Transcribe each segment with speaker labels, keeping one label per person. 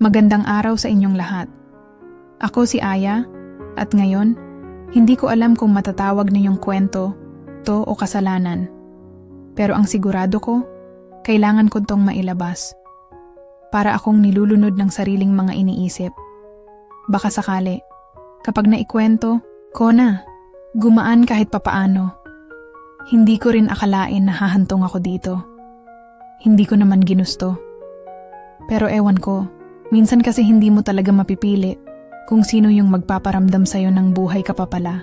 Speaker 1: Magandang araw sa inyong lahat. Ako si Aya, at ngayon, hindi ko alam kung matatawag ninyong kwento, to o kasalanan. Pero ang sigurado ko, kailangan ko tong mailabas. Para akong nilulunod ng sariling mga iniisip. Baka sakali, kapag naikwento, ko na, gumaan kahit papaano. Hindi ko rin akalain na hahantong ako dito. Hindi ko naman ginusto. Pero ewan ko, minsan kasi hindi mo talaga mapipili kung sino yung magpaparamdam sa'yo ng buhay ka pa pala.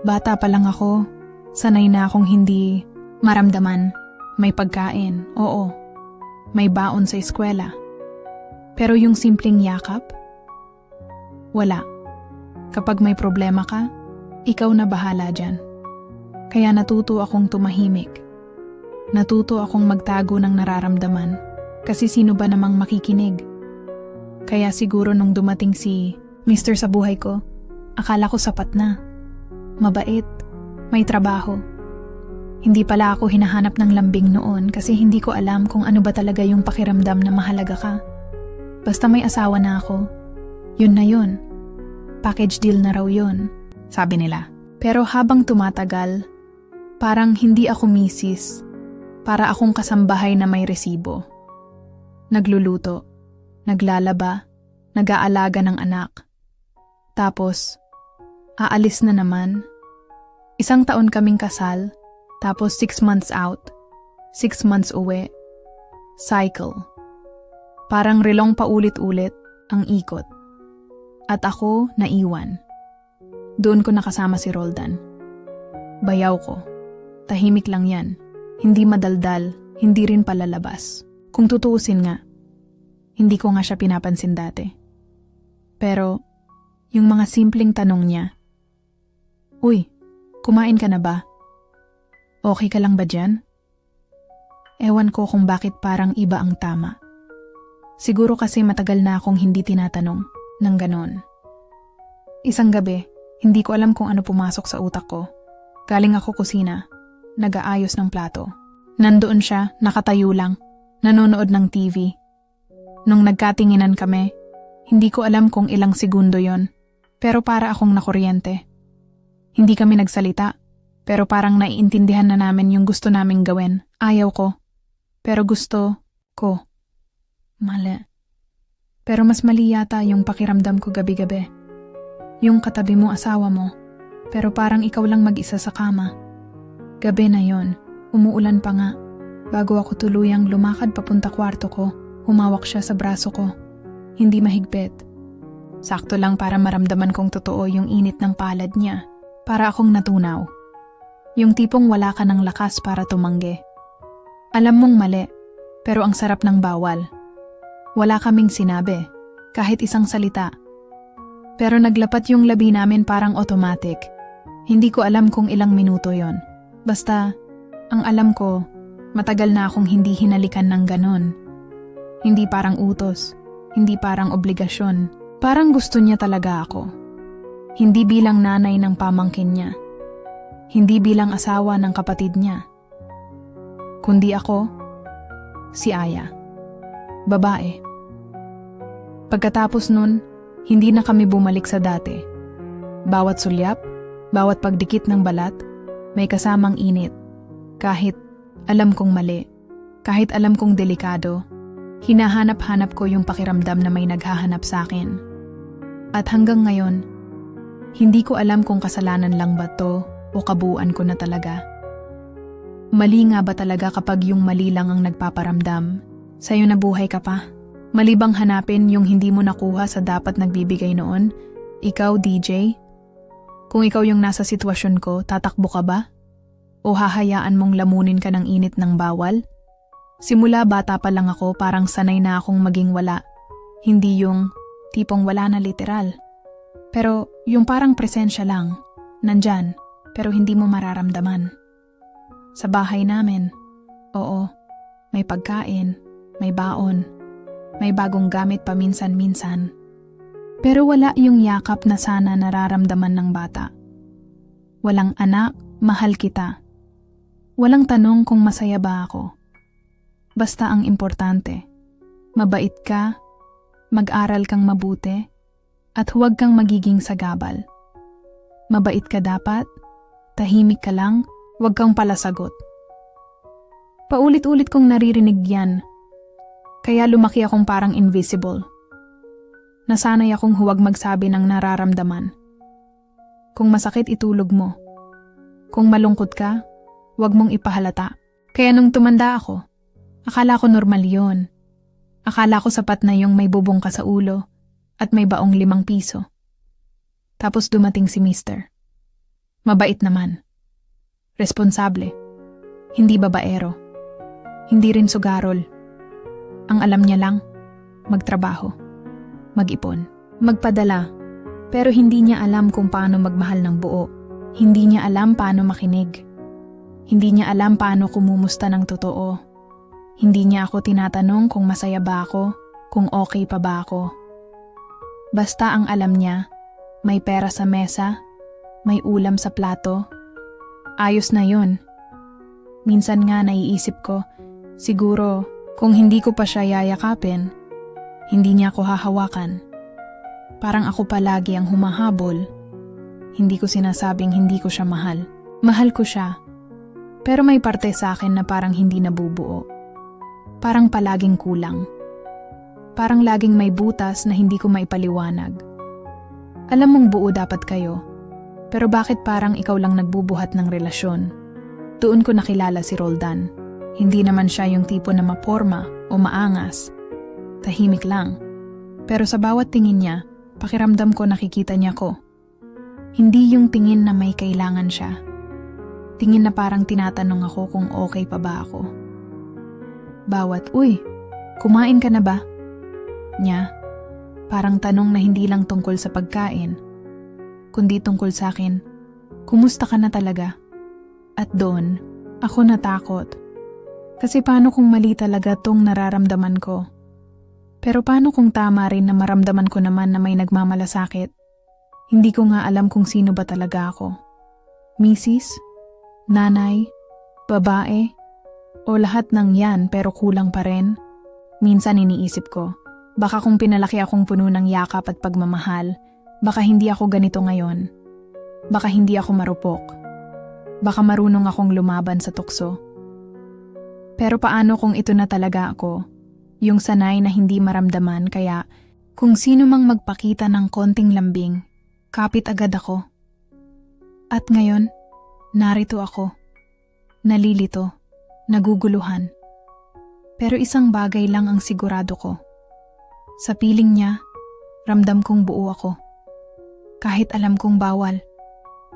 Speaker 1: Bata pa lang ako, sanay na akong hindi maramdaman. May pagkain, oo. May baon sa eskwela. Pero yung simpleng yakap? Wala. Kapag may problema ka, ikaw na bahala dyan. Kaya natuto akong tumahimik. Natuto akong magtago ng nararamdaman. Kasi sino ba namang makikinig? Kaya siguro nung dumating si Mr. sa buhay ko, akala ko sapat na. Mabait, may trabaho. Hindi pala ako hinahanap ng lambing noon kasi hindi ko alam kung ano ba talaga yung pakiramdam na mahalaga ka. Basta may asawa na ako. Yun na yun. Package deal na raw yun, sabi nila. Pero habang tumatagal, parang hindi ako misis. Para akong kasambahay na may resibo. Nagluluto, naglalaba, nag-aalaga ng anak. Tapos, aalis na naman. Isang taon kaming kasal, tapos six months out, six months uwi. Cycle. Parang relong paulit-ulit ang ikot. At ako naiwan. Doon ko nakasama si Roldan. Bayaw ko. Tahimik lang yan. Hindi madaldal, hindi rin palalabas. Kung tutuusin nga, hindi ko nga siya pinapansin dati. Pero, yung mga simpleng tanong niya, Uy, kumain ka na ba? Okay ka lang ba dyan? Ewan ko kung bakit parang iba ang tama. Siguro kasi matagal na akong hindi tinatanong ng ganon. Isang gabi, hindi ko alam kung ano pumasok sa utak ko. Galing ako kusina, nag-aayos ng plato. Nandoon siya, nakatayo lang, nanonood ng TV. Nung nagkatinginan kami, hindi ko alam kung ilang segundo yon, pero para akong nakuryente. Hindi kami nagsalita, pero parang naiintindihan na namin yung gusto naming gawin. Ayaw ko. Pero gusto ko. Mali. Pero mas mali yata yung pakiramdam ko gabi-gabi. Yung katabi mo asawa mo, pero parang ikaw lang mag-isa sa kama. Gabi na yon, umuulan pa nga. Bago ako tuluyang lumakad papunta kwarto ko, humawak siya sa braso ko. Hindi mahigpit. Sakto lang para maramdaman kong totoo yung init ng palad niya. Para akong natunaw. Yung tipong wala ka ng lakas para tumanggi. Alam mong mali, pero ang sarap ng bawal. Wala kaming sinabi, kahit isang salita. Pero naglapat yung labi namin parang automatic. Hindi ko alam kung ilang minuto yon. Basta, ang alam ko, matagal na akong hindi hinalikan ng ganon. Hindi parang utos, hindi parang obligasyon. Parang gusto niya talaga ako. Hindi bilang nanay ng pamangkin niya. Hindi bilang asawa ng kapatid niya. Kundi ako, si Aya. Babae. Pagkatapos nun, hindi na kami bumalik sa dati. Bawat sulyap, bawat pagdikit ng balat, may kasamang init. Kahit alam kong mali, kahit alam kong delikado, hinahanap-hanap ko yung pakiramdam na may naghahanap sa akin. At hanggang ngayon, hindi ko alam kung kasalanan lang ba to o kabuuan ko na talaga. Mali nga ba talaga kapag yung mali lang ang nagpaparamdam? Sa'yo na buhay ka pa? Malibang hanapin yung hindi mo nakuha sa dapat nagbibigay noon? Ikaw, DJ? Kung ikaw yung nasa sitwasyon ko, tatakbo ka ba? O hahayaan mong lamunin ka ng init ng bawal? Simula bata pa lang ako parang sanay na akong maging wala. Hindi yung tipong wala na literal. Pero yung parang presensya lang, nandyan, pero hindi mo mararamdaman. Sa bahay namin, oo, may pagkain, may baon, may bagong gamit paminsan-minsan. Pero wala yung yakap na sana nararamdaman ng bata. Walang anak, mahal kita. Walang tanong kung masaya ba ako. Basta ang importante, mabait ka, mag-aral kang mabuti, at huwag kang magiging sagabal. Mabait ka dapat, tahimik ka lang, huwag kang palasagot. Paulit-ulit kong naririnig yan, kaya lumaki akong parang invisible. Nasanay akong huwag magsabi ng nararamdaman. Kung masakit itulog mo. Kung malungkot ka, huwag mong ipahalata. Kaya nung tumanda ako, akala ko normal yon. Akala ko sapat na yung may bubong ka sa ulo at may baong limang piso. Tapos dumating si mister. Mabait naman. Responsable. Hindi babaero. Hindi rin sugarol. Ang alam niya lang, magtrabaho. Mag-ipon. Magpadala. Pero hindi niya alam kung paano magmahal ng buo. Hindi niya alam paano makinig. Hindi niya alam paano kumumusta ng totoo. Hindi niya ako tinatanong kung masaya ba ako, kung okay pa ba ako. Basta ang alam niya, may pera sa mesa, may ulam sa plato. Ayos na yun. Minsan nga naiisip ko, siguro kung hindi ko pa siya yayakapin, hindi niya ako hahawakan. Parang ako palagi ang humahabol. Hindi ko sinasabing hindi ko siya mahal. Mahal ko siya. Pero may parte sa akin na parang hindi nabubuo. Parang palaging kulang. Parang laging may butas na hindi ko maipaliwanag. Alam mong buo dapat kayo, pero bakit parang ikaw lang nagbubuhat ng relasyon? Doon ko nakilala si Roldan. Hindi naman siya yung tipo na maporma o maangas. Tahimik lang. Pero sa bawat tingin niya, pakiramdam ko nakikita niya ko. Hindi yung tingin na may kailangan siya. Tingin na parang tinatanong ako kung okay pa ba ako. Bawat, uy, kumain ka na ba? Nya, parang tanong na hindi lang tungkol sa pagkain, kundi tungkol sa akin, kumusta ka na talaga? At doon, ako natakot. Kasi paano kung mali talaga tong nararamdaman ko? Pero paano kung tama rin na maramdaman ko naman na may nagmamalasakit? Hindi ko nga alam kung sino ba talaga ako. Misis? Nanay? Babae? O lahat ng yan pero kulang pa rin? Minsan iniisip ko, baka kung pinalaki akong puno ng yakap at pagmamahal, baka hindi ako ganito ngayon. Baka hindi ako marupok. Baka marunong akong lumaban sa tukso. Pero paano kung ito na talaga ako? Yung sanay na hindi maramdaman kaya kung sino mang magpakita ng konting lambing, kapit agad ako. At ngayon, narito ako. Nalilito naguguluhan. Pero isang bagay lang ang sigurado ko. Sa piling niya, ramdam kong buo ako. Kahit alam kong bawal.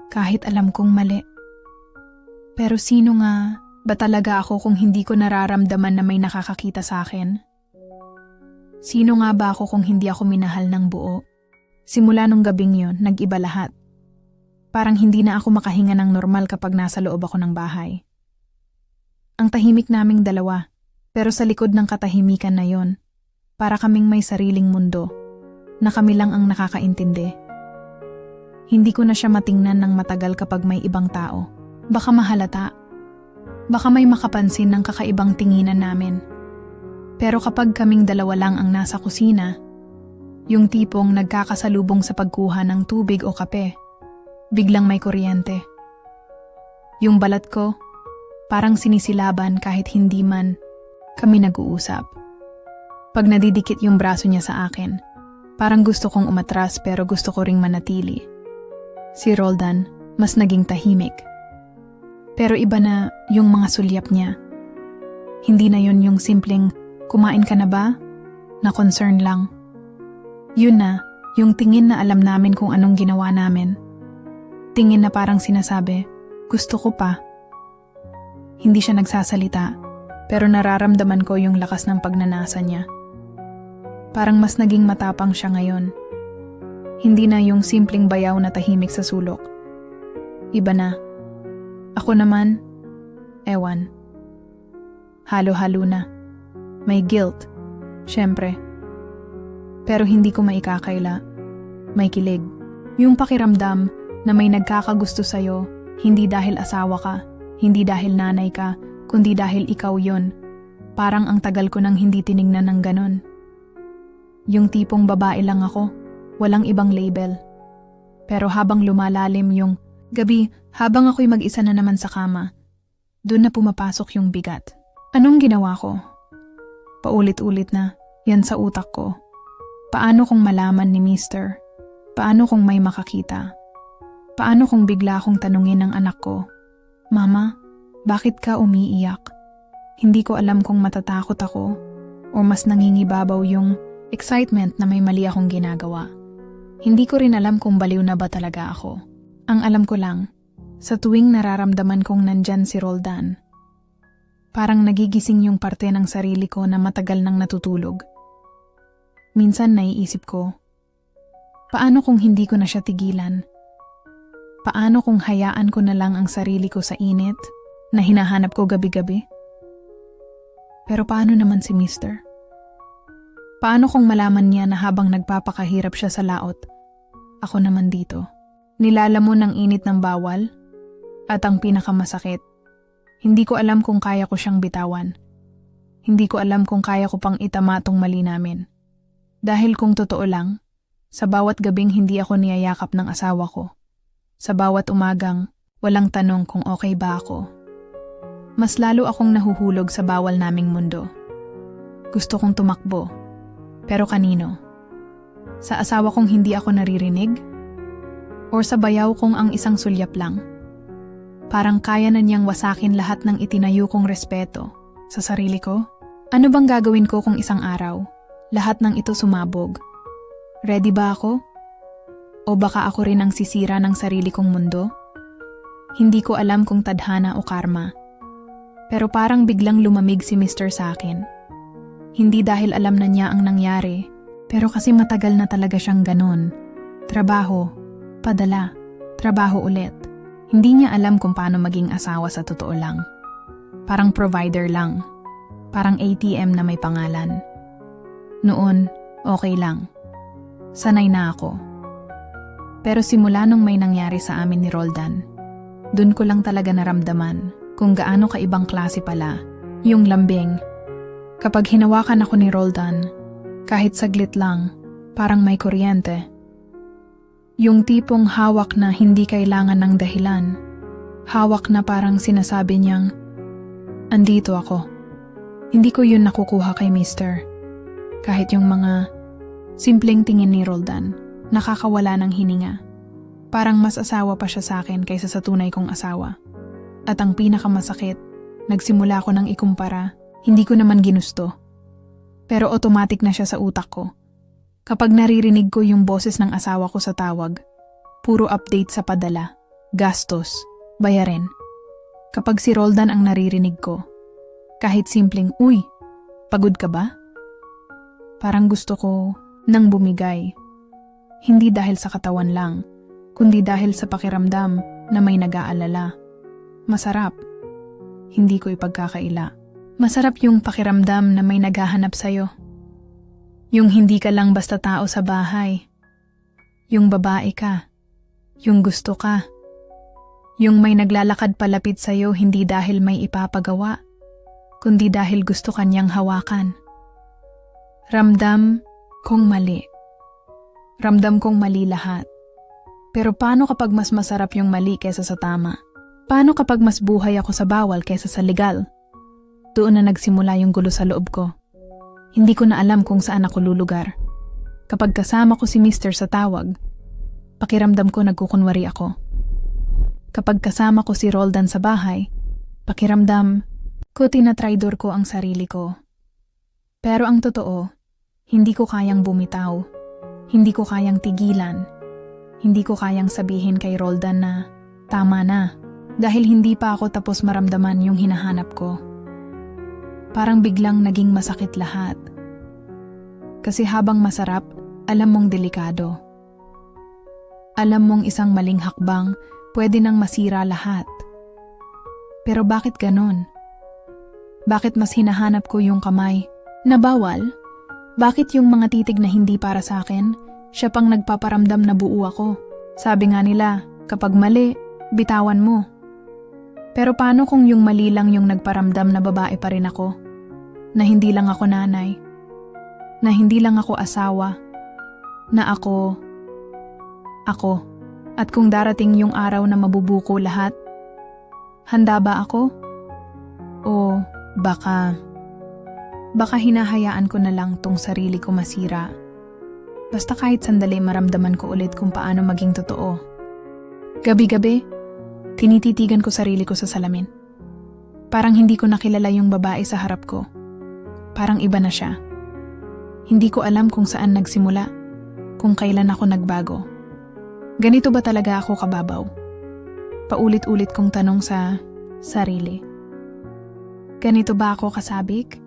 Speaker 1: Kahit alam kong mali. Pero sino nga ba talaga ako kung hindi ko nararamdaman na may nakakakita sa akin? Sino nga ba ako kung hindi ako minahal ng buo? Simula nung gabing yon, nag-iba lahat. Parang hindi na ako makahinga ng normal kapag nasa loob ako ng bahay. Ang tahimik naming dalawa, pero sa likod ng katahimikan na yon, para kaming may sariling mundo, na kami lang ang nakakaintindi. Hindi ko na siya matingnan ng matagal kapag may ibang tao. Baka mahalata. Baka may makapansin ng kakaibang tinginan namin. Pero kapag kaming dalawa lang ang nasa kusina, yung tipong nagkakasalubong sa pagkuha ng tubig o kape, biglang may kuryente. Yung balat ko, Parang sinisilaban kahit hindi man kami nag-uusap. Pag nadidikit yung braso niya sa akin, parang gusto kong umatras pero gusto ko ring manatili. Si Roldan, mas naging tahimik. Pero iba na yung mga sulyap niya. Hindi na yon yung simpleng, kumain ka na ba? Na concern lang. Yun na, yung tingin na alam namin kung anong ginawa namin. Tingin na parang sinasabi, gusto ko pa. Hindi siya nagsasalita, pero nararamdaman ko yung lakas ng pagnanasa niya. Parang mas naging matapang siya ngayon. Hindi na yung simpleng bayaw na tahimik sa sulok. Iba na. Ako naman, ewan. Halo-halo na. May guilt, syempre. Pero hindi ko maikakaila. May kilig. Yung pakiramdam na may nagkakagusto sa'yo, hindi dahil asawa ka, hindi dahil nanay ka, kundi dahil ikaw yon. Parang ang tagal ko nang hindi tiningnan ng ganon. Yung tipong babae lang ako, walang ibang label. Pero habang lumalalim yung gabi, habang ako'y mag-isa na naman sa kama, doon na pumapasok yung bigat. Anong ginawa ko? Paulit-ulit na, yan sa utak ko. Paano kung malaman ni Mister? Paano kung may makakita? Paano kung bigla akong tanungin ng anak ko, Mama, bakit ka umiiyak? Hindi ko alam kung matatakot ako o mas nangingibabaw yung excitement na may mali akong ginagawa. Hindi ko rin alam kung baliw na ba talaga ako. Ang alam ko lang, sa tuwing nararamdaman kong nandyan si Roldan, parang nagigising yung parte ng sarili ko na matagal nang natutulog. Minsan naiisip ko, paano kung hindi ko na siya tigilan? Paano kung hayaan ko na lang ang sarili ko sa init na hinahanap ko gabi-gabi? Pero paano naman si Mister? Paano kung malaman niya na habang nagpapakahirap siya sa laot, ako naman dito? Nilalamon ng init ng bawal? At ang pinakamasakit, hindi ko alam kung kaya ko siyang bitawan. Hindi ko alam kung kaya ko pang itama tong mali namin. Dahil kung totoo lang, sa bawat gabing hindi ako niyayakap ng asawa ko, sa bawat umagang walang tanong kung okay ba ako, mas lalo akong nahuhulog sa bawal naming mundo. Gusto kong tumakbo, pero kanino? Sa asawa kong hindi ako naririnig? Or sa bayaw kong ang isang sulyap lang? Parang kaya na niyang wasakin lahat ng itinayo kong respeto sa sarili ko? Ano bang gagawin ko kung isang araw, lahat ng ito sumabog? Ready ba ako? O baka ako rin ang sisira ng sarili kong mundo? Hindi ko alam kung tadhana o karma. Pero parang biglang lumamig si Mr. sa akin. Hindi dahil alam na niya ang nangyari, pero kasi matagal na talaga siyang ganon. Trabaho, padala, trabaho ulit. Hindi niya alam kung paano maging asawa sa totoo lang. Parang provider lang. Parang ATM na may pangalan. Noon, okay lang. Sanay na ako. Pero simula nung may nangyari sa amin ni Roldan, dun ko lang talaga naramdaman kung gaano kaibang klase pala yung lambing. Kapag hinawakan ako ni Roldan, kahit saglit lang, parang may kuryente. Yung tipong hawak na hindi kailangan ng dahilan. Hawak na parang sinasabi niyang, Andito ako. Hindi ko yun nakukuha kay Mister. Kahit yung mga simpleng tingin ni Roldan, nakakawala ng hininga. Parang mas asawa pa siya sa akin kaysa sa tunay kong asawa. At ang pinakamasakit, nagsimula ko ng ikumpara, hindi ko naman ginusto. Pero automatic na siya sa utak ko. Kapag naririnig ko yung boses ng asawa ko sa tawag, puro update sa padala, gastos, bayarin. Kapag si Roldan ang naririnig ko, kahit simpleng, uy, pagod ka ba? Parang gusto ko nang bumigay. Hindi dahil sa katawan lang, kundi dahil sa pakiramdam na may nag-aalala. Masarap. Hindi ko ipagkakaila. Masarap yung pakiramdam na may naghahanap sa'yo. Yung hindi ka lang basta tao sa bahay. Yung babae ka. Yung gusto ka. Yung may naglalakad palapit sa'yo hindi dahil may ipapagawa, kundi dahil gusto kanyang hawakan. Ramdam kong mali. Ramdam kong mali lahat. Pero paano kapag mas masarap yung mali kesa sa tama? Paano kapag mas buhay ako sa bawal kesa sa legal? Doon na nagsimula yung gulo sa loob ko. Hindi ko na alam kung saan ako lulugar. Kapag kasama ko si Mister sa tawag, pakiramdam ko nagkukunwari ako. Kapag kasama ko si Roldan sa bahay, pakiramdam ko tinatraidor ko ang sarili ko. Pero ang totoo, hindi ko kayang bumitaw. Hindi ko kayang tigilan. Hindi ko kayang sabihin kay Roldan na tama na dahil hindi pa ako tapos maramdaman yung hinahanap ko. Parang biglang naging masakit lahat. Kasi habang masarap, alam mong delikado. Alam mong isang maling hakbang, pwede nang masira lahat. Pero bakit ganon? Bakit mas hinahanap ko yung kamay na bawal? Bakit yung mga titig na hindi para sa akin, siya pang nagpaparamdam na buo ako? Sabi nga nila, kapag mali, bitawan mo. Pero paano kung yung mali lang yung nagparamdam na babae pa rin ako? Na hindi lang ako nanay? Na hindi lang ako asawa. Na ako... Ako. At kung darating yung araw na mabubuko lahat, handa ba ako? O baka... Baka hinahayaan ko na lang tong sarili ko masira. Basta kahit sandali maramdaman ko ulit kung paano maging totoo. Gabi-gabi, tinititigan ko sarili ko sa salamin. Parang hindi ko nakilala yung babae sa harap ko. Parang iba na siya. Hindi ko alam kung saan nagsimula, kung kailan ako nagbago. Ganito ba talaga ako kababaw? Paulit-ulit kong tanong sa sarili. Ganito ba ako kasabik?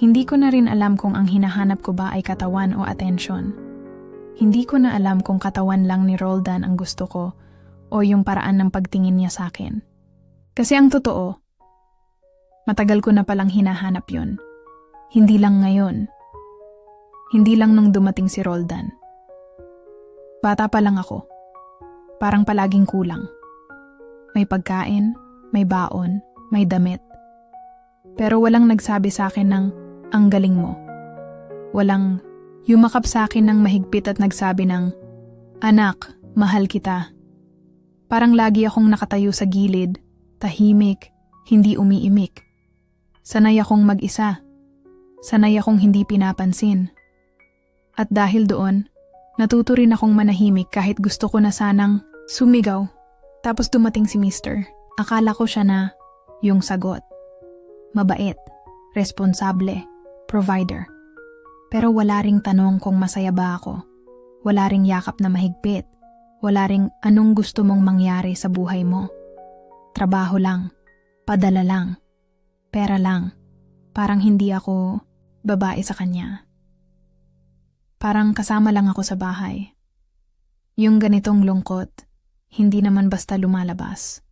Speaker 1: Hindi ko na rin alam kung ang hinahanap ko ba ay katawan o atensyon. Hindi ko na alam kung katawan lang ni Roldan ang gusto ko o yung paraan ng pagtingin niya sa akin. Kasi ang totoo, matagal ko na palang hinahanap yon. Hindi lang ngayon. Hindi lang nung dumating si Roldan. Bata pa lang ako. Parang palaging kulang. May pagkain, may baon, may damit. Pero walang nagsabi sa akin ng, ang galing mo. Walang yumakap sa akin ng mahigpit at nagsabi ng, Anak, mahal kita. Parang lagi akong nakatayo sa gilid, tahimik, hindi umiimik. Sanay akong mag-isa. Sanay akong hindi pinapansin. At dahil doon, natuto rin akong manahimik kahit gusto ko na sanang sumigaw. Tapos dumating si Mister. Akala ko siya na yung sagot. Mabait, responsable, provider. Pero wala ring tanong kung masaya ba ako. Wala ring yakap na mahigpit. Wala ring anong gusto mong mangyari sa buhay mo. Trabaho lang. Padala lang. Pera lang. Parang hindi ako babae sa kanya. Parang kasama lang ako sa bahay. Yung ganitong lungkot, hindi naman basta lumalabas.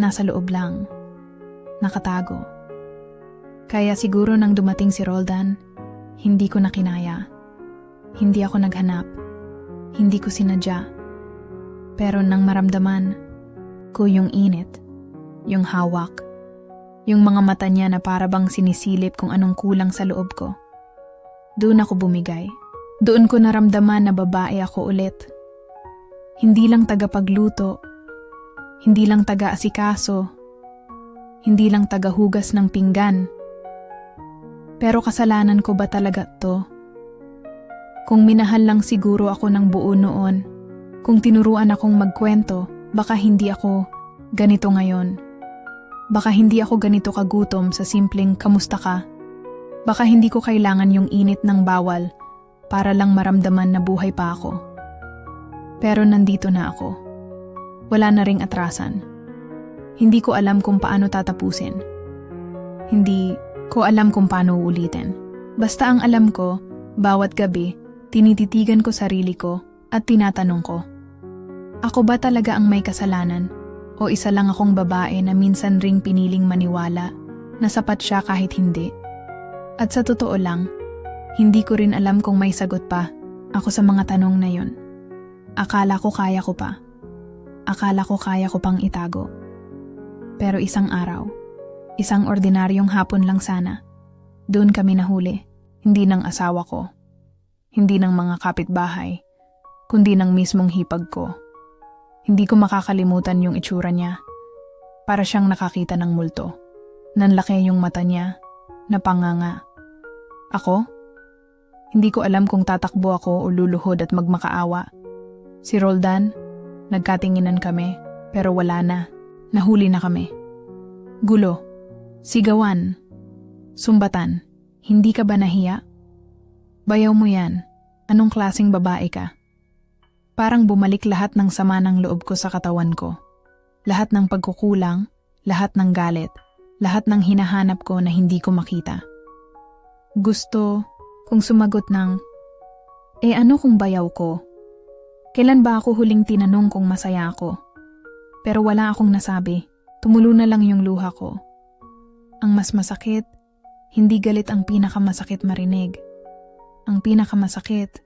Speaker 1: Nasa loob lang. Nakatago. Kaya siguro nang dumating si Roldan, hindi ko na kinaya. Hindi ako naghanap. Hindi ko sinadya. Pero nang maramdaman ko yung init, yung hawak, yung mga mata niya na para bang sinisilip kung anong kulang sa loob ko. Doon ako bumigay. Doon ko naramdaman na babae ako ulit. Hindi lang tagapagluto, hindi lang taga-asikaso, hindi lang tagahugas ng pinggan. Pero kasalanan ko ba talaga to? Kung minahal lang siguro ako ng buo noon, kung tinuruan akong magkwento, baka hindi ako ganito ngayon. Baka hindi ako ganito kagutom sa simpleng kamusta ka. Baka hindi ko kailangan yung init ng bawal para lang maramdaman na buhay pa ako. Pero nandito na ako. Wala na ring atrasan. Hindi ko alam kung paano tatapusin. Hindi ko alam kung paano ulitin. Basta ang alam ko, bawat gabi, tinititigan ko sarili ko at tinatanong ko. Ako ba talaga ang may kasalanan? O isa lang akong babae na minsan ring piniling maniwala na sapat siya kahit hindi? At sa totoo lang, hindi ko rin alam kung may sagot pa ako sa mga tanong na yun. Akala ko kaya ko pa. Akala ko kaya ko pang itago. Pero isang araw, isang ordinaryong hapon lang sana, doon kami nahuli, hindi ng asawa ko, hindi ng mga kapitbahay, kundi ng mismong hipag ko. Hindi ko makakalimutan yung itsura niya. Para siyang nakakita ng multo. Nanlaki yung mata niya, napanganga. Ako? Hindi ko alam kung tatakbo ako o luluhod at magmakaawa. Si Roldan, nagkatinginan kami, pero wala na. Nahuli na kami. Gulo, sigawan, sumbatan, hindi ka ba nahiya? Bayaw mo yan, anong klasing babae ka? Parang bumalik lahat ng sama ng loob ko sa katawan ko. Lahat ng pagkukulang, lahat ng galit, lahat ng hinahanap ko na hindi ko makita. Gusto kung sumagot ng, Eh ano kung bayaw ko? Kailan ba ako huling tinanong kung masaya ako? Pero wala akong nasabi. Tumulo na lang yung luha ko. Ang mas masakit, hindi galit ang pinakamasakit marinig. Ang pinakamasakit,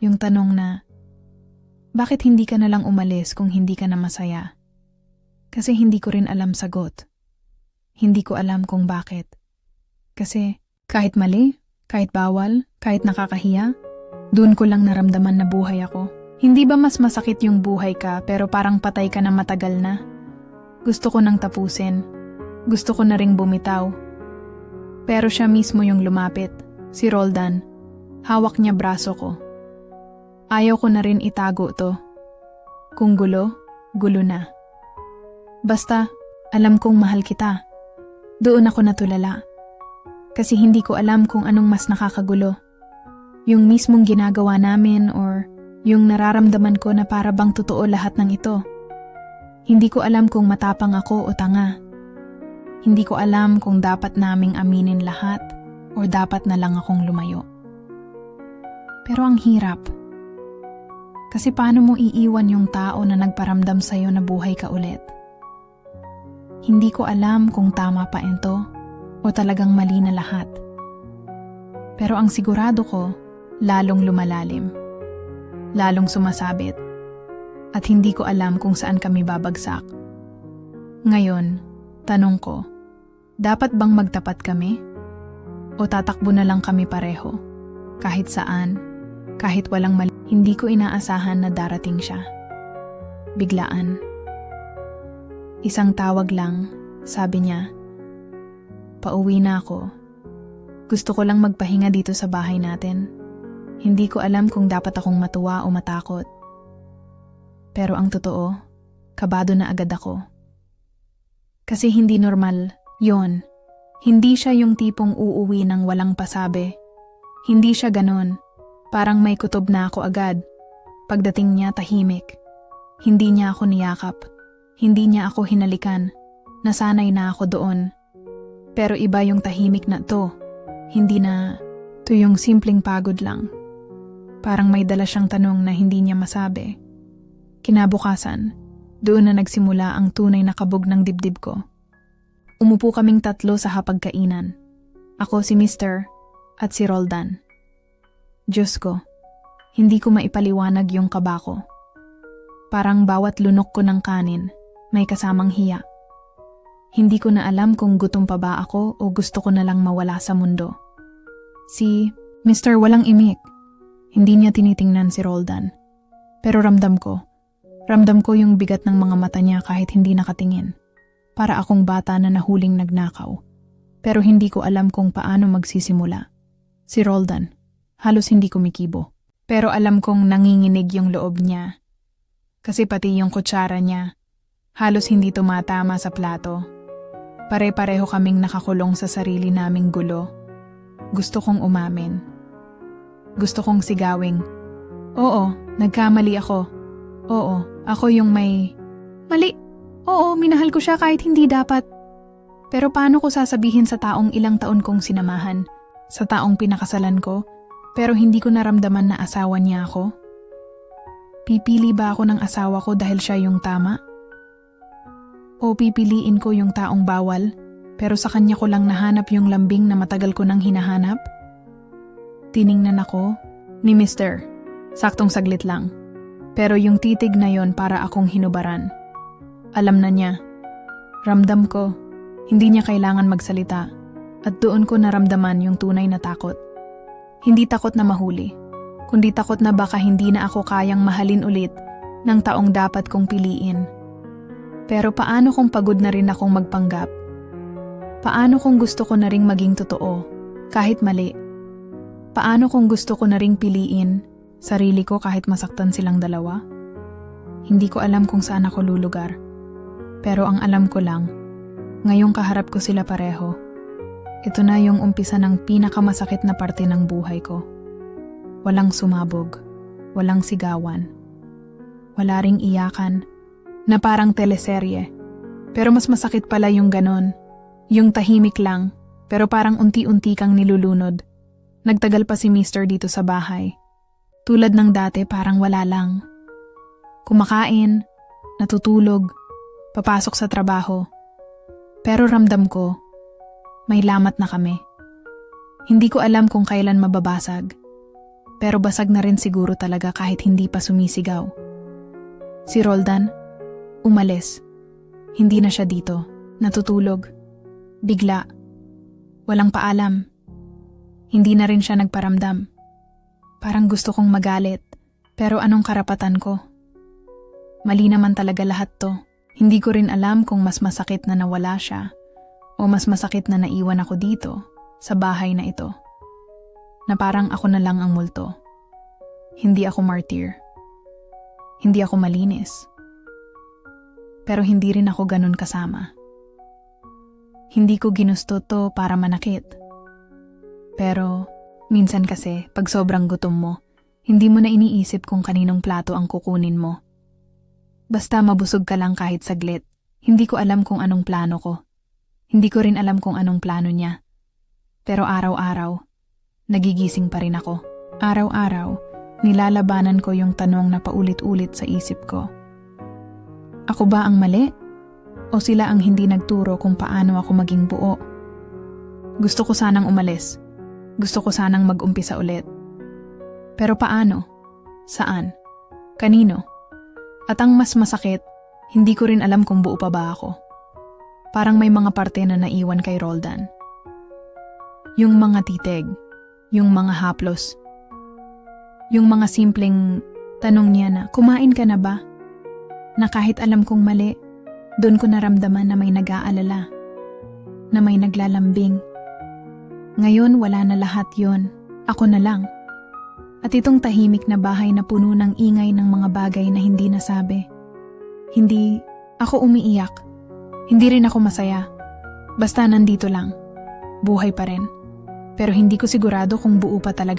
Speaker 1: yung tanong na, bakit hindi ka na lang umalis kung hindi ka na masaya? Kasi hindi ko rin alam sagot. Hindi ko alam kung bakit. Kasi kahit mali, Kahit bawal, kahit nakakahiya, doon ko lang naramdaman na buhay ako. Hindi ba mas masakit yung buhay ka pero parang patay ka na matagal na? Gusto ko nang tapusin. Gusto ko na ring bumitaw. Pero siya mismo yung lumapit, si Roldan. Hawak niya braso ko. Ayaw ko na rin itago to. Kung gulo, gulo na. Basta, alam kong mahal kita. Doon ako natulala. Kasi hindi ko alam kung anong mas nakakagulo. Yung mismong ginagawa namin or yung nararamdaman ko na para bang totoo lahat ng ito. Hindi ko alam kung matapang ako o tanga. Hindi ko alam kung dapat naming aminin lahat o dapat na lang akong lumayo. Pero ang hirap. Kasi paano mo iiwan yung tao na nagparamdam sa'yo na buhay ka ulit? Hindi ko alam kung tama pa ito o talagang mali na lahat. Pero ang sigurado ko, lalong lumalalim. Lalong sumasabit. At hindi ko alam kung saan kami babagsak. Ngayon, tanong ko, dapat bang magtapat kami? O tatakbo na lang kami pareho? Kahit saan, kahit walang mali, hindi ko inaasahan na darating siya. Biglaan. Isang tawag lang, sabi niya. Pauwi na ako. Gusto ko lang magpahinga dito sa bahay natin. Hindi ko alam kung dapat akong matuwa o matakot. Pero ang totoo, kabado na agad ako. Kasi hindi normal, yon. Hindi siya yung tipong uuwi ng walang pasabi. Hindi siya ganon. Parang may kutob na ako agad. Pagdating niya tahimik. Hindi niya ako niyakap. Hindi niya ako hinalikan. Nasanay na ako doon. Pero iba yung tahimik na to. Hindi na to yung simpleng pagod lang. Parang may dala siyang tanong na hindi niya masabi. Kinabukasan, doon na nagsimula ang tunay na kabog ng dibdib ko. Umupo kaming tatlo sa hapagkainan. Ako si Mr. at si Roldan. Diyos ko, hindi ko maipaliwanag yung kaba ko. Parang bawat lunok ko ng kanin, may kasamang hiya. Hindi ko na alam kung gutom pa ba ako o gusto ko na lang mawala sa mundo. Si Mr. Walang Imik, hindi niya tinitingnan si Roldan. Pero ramdam ko, ramdam ko yung bigat ng mga mata niya kahit hindi nakatingin. Para akong bata na nahuling nagnakaw. Pero hindi ko alam kung paano magsisimula. Si Roldan, halos hindi kumikibo. Pero alam kong nanginginig yung loob niya. Kasi pati yung kutsara niya, halos hindi tumatama sa plato. Pare-pareho kaming nakakulong sa sarili naming gulo. Gusto kong umamin. Gusto kong sigawing, Oo, nagkamali ako. Oo, ako yung may... Mali. Oo, minahal ko siya kahit hindi dapat. Pero paano ko sasabihin sa taong ilang taon kong sinamahan? Sa taong pinakasalan ko? Pero hindi ko naramdaman na asawa niya ako? Pipili ba ako ng asawa ko dahil siya yung tama? O pipiliin ko yung taong bawal, pero sa kanya ko lang nahanap yung lambing na matagal ko nang hinahanap? Tiningnan ako ni Mr. Saktong saglit lang. Pero yung titig na yon para akong hinubaran. Alam na niya. Ramdam ko. Hindi niya kailangan magsalita. At doon ko naramdaman yung tunay na takot. Hindi takot na mahuli. Kundi takot na baka hindi na ako kayang mahalin ulit ng taong dapat kong piliin. Pero paano kung pagod na rin akong magpanggap? Paano kung gusto ko na ring maging totoo, kahit mali? Paano kung gusto ko na ring piliin, sarili ko kahit masaktan silang dalawa? Hindi ko alam kung saan ako lulugar. Pero ang alam ko lang, ngayong kaharap ko sila pareho, ito na yung umpisa ng pinakamasakit na parte ng buhay ko. Walang sumabog, walang sigawan, wala ring iyakan, na parang teleserye. Pero mas masakit pala yung ganon. Yung tahimik lang, pero parang unti-unti kang nilulunod. Nagtagal pa si Mister dito sa bahay. Tulad ng dati parang wala lang. Kumakain, natutulog, papasok sa trabaho. Pero ramdam ko, may lamat na kami. Hindi ko alam kung kailan mababasag. Pero basag na rin siguro talaga kahit hindi pa sumisigaw. Si Roldan, Umalis. Hindi na siya dito. Natutulog. Bigla. Walang paalam. Hindi na rin siya nagparamdam. Parang gusto kong magalit, pero anong karapatan ko? Mali naman talaga lahat to. Hindi ko rin alam kung mas masakit na nawala siya o mas masakit na naiwan ako dito sa bahay na ito. Na parang ako na lang ang multo. Hindi ako martyr. Hindi ako malinis. Pero hindi rin ako ganun kasama. Hindi ko ginusto to para manakit. Pero minsan kasi pag sobrang gutom mo, hindi mo na iniisip kung kaninong plato ang kukunin mo. Basta mabusog ka lang kahit saglit. Hindi ko alam kung anong plano ko. Hindi ko rin alam kung anong plano niya. Pero araw-araw, nagigising pa rin ako. Araw-araw, nilalabanan ko yung tanong na paulit-ulit sa isip ko. Ako ba ang mali? O sila ang hindi nagturo kung paano ako maging buo? Gusto ko sanang umalis. Gusto ko sanang mag-umpisa ulit. Pero paano? Saan? Kanino? At ang mas masakit, hindi ko rin alam kung buo pa ba ako. Parang may mga parte na naiwan kay Roldan. Yung mga titig, yung mga haplos, yung mga simpleng tanong niya na, kumain ka na ba? Na kahit alam kong mali, doon ko naramdaman na may nag-aalala, na may naglalambing. Ngayon wala na lahat yon, ako na lang. At itong tahimik na bahay na puno ng ingay ng mga bagay na hindi nasabi. Hindi ako umiiyak. Hindi rin ako masaya. Basta nandito lang. Buhay pa rin. Pero hindi ko sigurado kung buo pa talaga